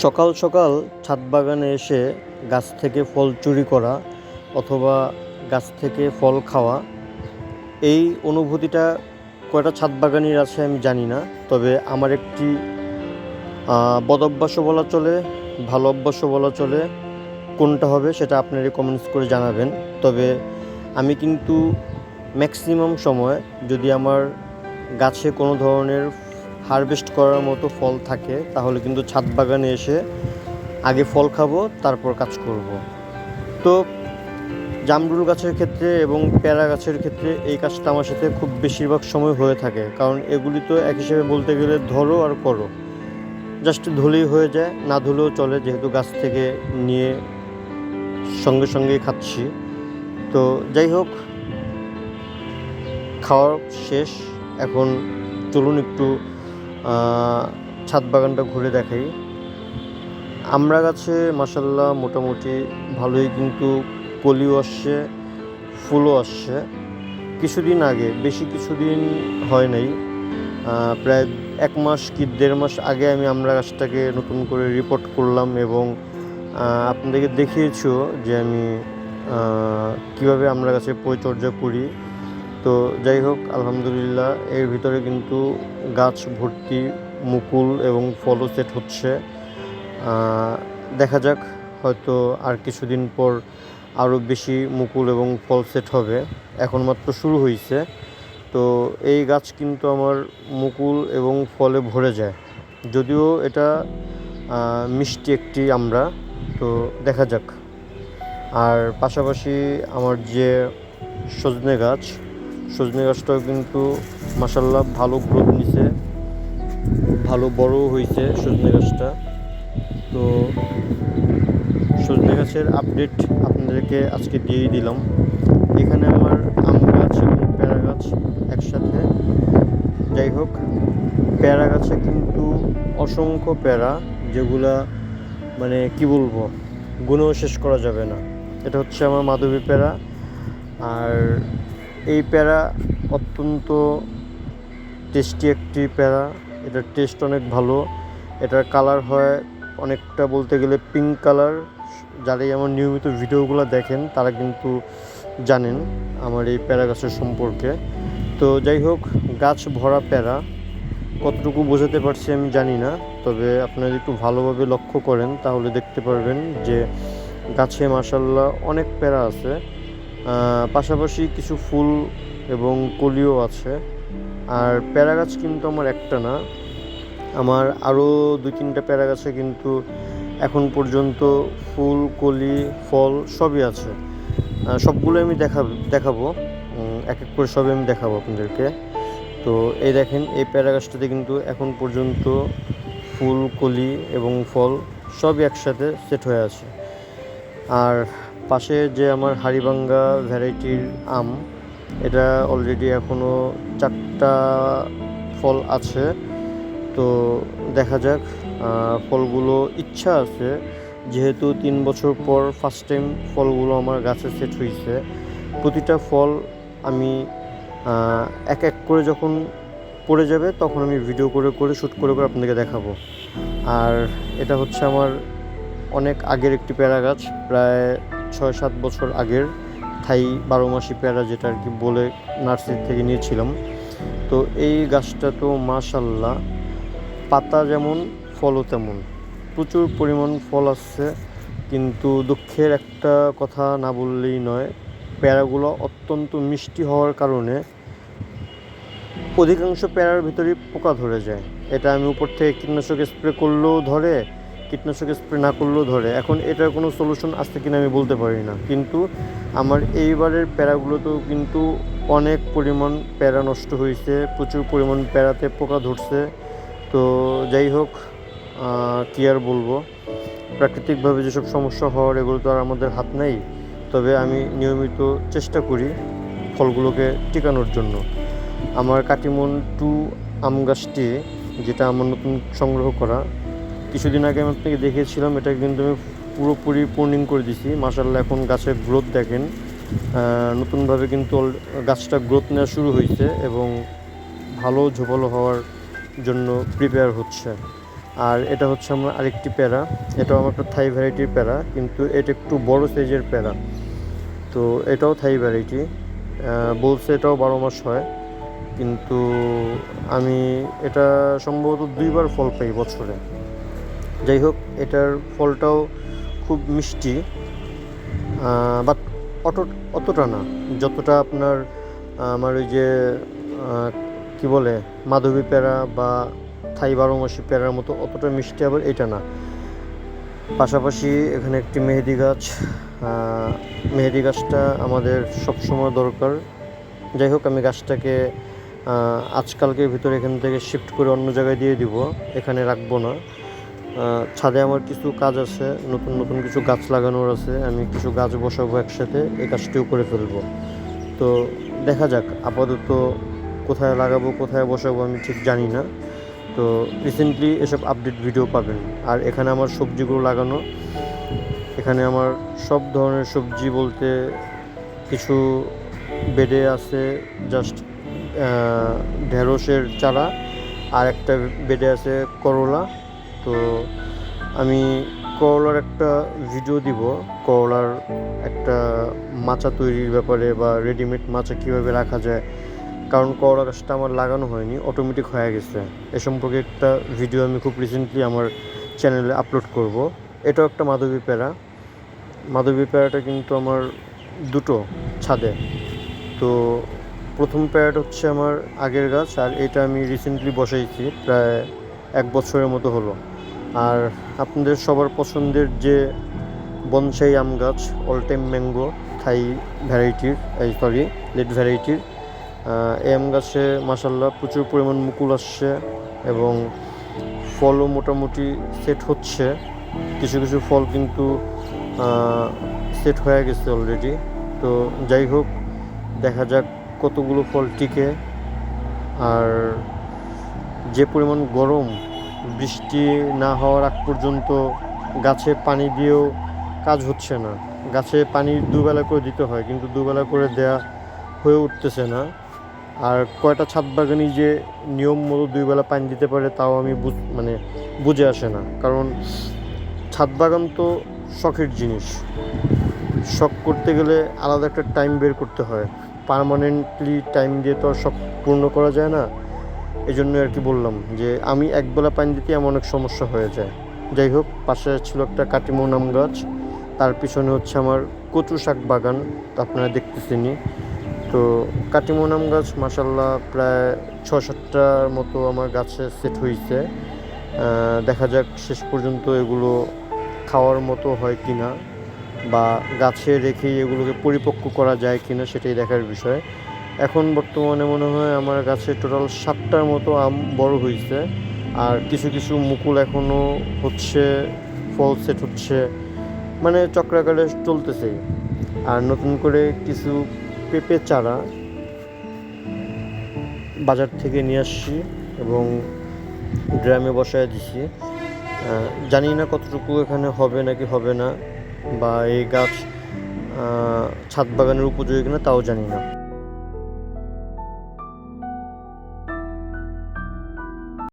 সকাল সকাল ছাদ বাগানে এসে গাছ থেকে ফল চুরি করা অথবা গাছ থেকে ফল খাওয়া এই অনুভূতিটা কয়টা ছাদ বাগানির আছে আমি জানি না তবে আমার একটি আহ, বদ অভ্যাসও বলা চলে ভালো অভ্যাসও বলা চলে। কোনটা হবে সেটা আপনারা কমেন্টস করে জানাবেন তবে আমি কিন্তু ম্যাক্সিমাম সময় যদি আমার গাছে কোনো ধরনের হারভেস্ট করার মতো ফল থাকে, তাহলে কিন্তু ছাদ বাগানে এসে আগে ফল খাব, তারপর কাজ করব। তো জামরুল গাছের ক্ষেত্রে এবং পেয়ারা গাছের ক্ষেত্রে এই কাজটা আমার সাথে খুব বেশিরভাগ সময় হয়ে থাকে। কারণ এগুলি তো এক হিসেবে বলতে গেলে ধরো আর করো। জাস্ট ধুলেই হয়ে যায়, না ধুলেও চলে, যেহেতু গাছ থেকে নিয়ে সঙ্গে সঙ্গেই খাচ্ছি। তো যাই হোক, খাওয়া শেষ। এখন চলুন একটু ছাদ বাগানটা ঘুরে দেখাই। আমরা গাছে মাসাল্লাহ মোটামুটি ভালোই কিন্তু কলিও আসছে, ফুলও আসছে। কিছুদিন আগে, বেশি কিছুদিন হয় নাই। প্রায় এক মাস কি দেড় মাস আগে আমি আমরা গাছটাকে নতুন করে রিপোর্ট করলাম এবং আপনাদেরকে দেখিয়েছিও যে আমি কীভাবে আমরা গাছের পরিচর্যা করি। তো যাই হোক, আলহামদুলিল্লাহ, এর ভিতরে কিন্তু গাছ ভর্তি মুকুল এবং ফলও সেট হচ্ছে। দেখা যাক, হয়তো আর কিছুদিন পর আরও বেশি মুকুল এবং ফল সেট হবে। এখন মাত্র শুরু হয়েছে তো এই গাছ কিন্তু আমার মুকুল এবং ফলে ভরে যায়। যদিও এটা মিষ্টি একটি আমরা, তো দেখা যাক। আর পাশাপাশি আমার যে সজনে গাছ সজনে গাছটাও কিন্তু মাসাল্লাহ ভালো গ্রোথ নিছে। ভালো বড় হয়েছে সজনে গাছটা। তো সজনে গাছের আপডেট আপনাদেরকে আজকে দিয়েই দিলাম। এখানে আমার আম গাছ এবং পেয়ারা গাছ একসাথে। যাই হোক, পেয়ারা গাছে কিন্তু অসংখ্য পেয়ারা, যেগুলা মানে কি বলব, গুণও শেষ করা যাবে না। এটা হচ্ছে আমার মাধবী পেয়ারা। আর এই প্যারা অত্যন্ত টেস্টি একটি প্যারা। এটার টেস্ট অনেক ভালো। এটার কালার হয় অনেকটা বলতে গেলে পিঙ্ক কালার যারাই আমার নিয়মিত ভিডিওগুলো দেখেন, তারা কিন্তু জানেন আমার এই প্যারা গাছের সম্পর্কে। তো যাই হোক, গাছ ভরা প্যারা। কতটুকু বোঝাতে পারছি আমি জানি না, তবে আপনারা একটু ভালোভাবে লক্ষ্য করেন, তাহলে দেখতে পারবেন যে গাছে মাসাল্লাহ অনেক প্যারা আছে। পাশাপাশি কিছু ফুল এবং কলিও আছে। আর প্যারা গাছ কিন্তু আমার একটা না। আমার আরও দুই তিনটা প্যারা গাছে কিন্তু এখন পর্যন্ত ফুল, কলি, ফল সবই আছে। সবগুলো আমি দেখাবো। দেখাবো এক এক করে সবই আমি দেখাবো আপনাদেরকে। তো এই দেখেন, এই প্যারা গাছটাতে কিন্তু এখন পর্যন্ত ফুল, কলি এবং ফল সবই একসাথে সেট হয়ে আছে। আর পাশে যে আমার হাড়িভাঙ্গা ভ্যারাইটির আম, এটা অলরেডি এখনও চারটা ফল আছে। তো দেখা যাক ফলগুলো ইচ্ছা আছে। যেহেতু তিন বছর পর ফার্স্ট টাইম ফলগুলো আমার গাছে সেট হয়েছে প্রতিটা ফল আমি এক এক করে যখন পড়ে যাবে তখন আমি ভিডিও করে করে শ্যুট করে করে আপনাদেরকে দেখাবো। আর এটা হচ্ছে আমার অনেক আগের একটি পেয়ারা গাছ, প্রায় ছয় সাত বছর আগের থাই বারো মাসি পেয়ারা যেটা আর কি বলে নার্সারি থেকে নিয়েছিলাম। তো এই গাছটা তো মাশাল্লাহ, পাতা যেমন, ফলও তেমন। প্রচুর পরিমাণ ফল আসছে, কিন্তু দুঃখের একটা কথা না বললেই নয়, পেয়ারাগুলো অত্যন্ত মিষ্টি হওয়ার কারণে অধিকাংশ প্যারার ভিতরেই পোকা ধরে যায়। এটা আমি উপর থেকে কীটনাশক স্প্রে করলেও ধরে কীটনাশক স্প্রে না করলেও ধরে। এখন এটার কোনো সলিউশন আসছে কিনা আমি বলতে পারি না। কিন্তু আমার এইবারের প্যারাগুলোতেও কিন্তু অনেক পরিমাণ প্যারা নষ্ট হয়েছে। প্রচুর পরিমাণ প্যারাতে পোকা ধরছে। তো যাই হোক কী আর বলব? প্রাকৃতিকভাবে যেসব সমস্যা হওয়ার, এগুলো তো আর আমাদের হাত নেই। তবে আমি নিয়মিত চেষ্টা করি ফলগুলোকে টিকানোর জন্য। আমার কাটিমন টু আম গাছটি, যেটা আমার নতুন সংগ্রহ করা কিছুদিন আগে আমি আপনাকে দেখিয়েছিলাম, এটা কিন্তু আমি পুরোপুরি পূর্ণিং করে দিছি। মাসাল্লাহ এখন গাছের গ্রোথ দেখেন। নতুনভাবে কিন্তু গাছটা গ্রোথ নেওয়া শুরু হয়েছে এবং ভালো ঝোপালো হওয়ার জন্য প্রিপেয়ার হচ্ছে। আর এটা হচ্ছে আমার আরেকটি প্যারা। এটাও আমার একটা থাই ভ্যারাইটির প্যারা, কিন্তু এটা একটু বড় সাইজের প্যারা। তো এটাও থাই ভ্যারাইটি বলছে এটাও বারো মাস হয়, কিন্তু আমি এটা সম্ভবত দুইবার ফল পাই বছরে। যাই হোক এটার ফলটাও খুব মিষ্টি বাট অত অতটা না। যতটা আপনার, আমার ওই যে কি বলে, মাধবী প্যারা বা থাই বারো মাসি প্যারার মতো অতটা মিষ্টি আবার এটা না। পাশাপাশি এখানে একটি মেহেদি গাছ মেহেদি গাছটা আমাদের সবসময় দরকার। যাই হোক আমি গাছটাকে আজকালকে ভিতরে এখান থেকে শিফট করে অন্য জায়গায় দিয়ে দিব। এখানে রাখব না। ছাদে আমার কিছু কাজ আছে, নতুন নতুন কিছু গাছ লাগানোর আছে, আমি কিছু গাছ বসাবো একসাথে, এই কাজটিও করে ফেলব। তো দেখা যাক, আপাতত কোথায় লাগাবো, কোথায় বসাবো আমি ঠিক জানি না। তো রিসেন্টলি এসব আপডেট ভিডিও পাবেন। আর এখানে আমার সবজিগুলো লাগানো, এখানে আমার সব ধরনের সবজি বলতে কিছু বেডে আছে জাস্ট ঢেঁড়সের চারা, আর একটা বেডে আছে করলা। তো আমি করলার একটা ভিডিও দিব। করলার একটা মাচা তৈরির ব্যাপারে বা রেডিমেড মাচা কীভাবে রাখা যায়। কারণ করলা গাছটা আমার লাগানো হয়নি অটোমেটিক হয়ে গেছে। এ সম্পর্কে একটা ভিডিও আমি খুব রিসেন্টলি আমার চ্যানেলে আপলোড করব। এটাও একটা মাধবী প্যারা। মাধবী প্যারাটা কিন্তু আমার দুটো ছাদে। তো প্রথম প্যারাটা হচ্ছে আমার আগের গাছ, আর এটা আমি রিসেন্টলি বসাইছি, প্রায় এক বছরের মতো হলো। আর আপনাদের সবার পছন্দের যে বনসাই আম গাছ অল টাইম ম্যাঙ্গো থাই ভ্যারাইটির এই সরি লেট ভ্যারাইটির এই আম গাছে মাসাল্লাহ প্রচুর পরিমাণ মুকুল আসছে এবং ফলও মোটামুটি সেট হচ্ছে। কিছু কিছু ফল কিন্তু সেট হয়ে গেছে অলরেডি তো যাই হোক, দেখা যাক কতগুলো ফল টিকে। আর যে পরিমাণ গরম বৃষ্টি না হওয়ার আগ পর্যন্ত গাছে পানি দিয়েও কাজ হচ্ছে না। গাছে পানি দুবেলা করে দিতে হয়, কিন্তু দুবেলা করে দেয়া হয়ে উঠতেছে না। আর কয়টা ছাদ বাগানি যে নিয়ম মতো দুই বেলা পানি দিতে পারে তাও আমি মানে বুঝে আসে না। কারণ ছাদ বাগান তো শখের জিনিস। শখ করতে গেলে আলাদা একটা টাইম বের করতে হয়। পার্মানেন্টলি টাইম দিয়ে তো আর শখ পূর্ণ করা যায় না। এই জন্য আর কি বললাম যে আমি একবেলা পানি দিতে এমন অনেক সমস্যা হয়ে যায়। যাই হোক, পাশে ছিল একটা কাটিমো নাম গাছ, তার পিছনে হচ্ছে আমার কচু শাক বাগান আপনারা দেখতেছেনই। তো কাটিমো নাম গাছ মাসাল্লাহ প্রায় ছ সাতটার মতো আমার গাছে সেট হয়েছে দেখা যাক শেষ পর্যন্ত এগুলো খাওয়ার মতো হয় কি না বা গাছে রেখেই এগুলোকে পরিপক্ক করা যায় কি না সেটাই দেখার বিষয়। এখন বর্তমানে মনে হয় আমার গাছে টোটাল সাতটার মতো আম বড় হয়েছে আর কিছু কিছু মুকুল এখনও হচ্ছে, ফল সেট হচ্ছে মানে চক্রাকারে চলতেছে আর নতুন করে কিছু পেঁপে চারা বাজার থেকে নিয়ে আসছি এবং ড্রামে বসায় দিছি। জানি না কতটুকু এখানে হবে নাকি হবে না, বা এই গাছ ছাদ বাগানের উপযোগী কিনা তাও জানি না।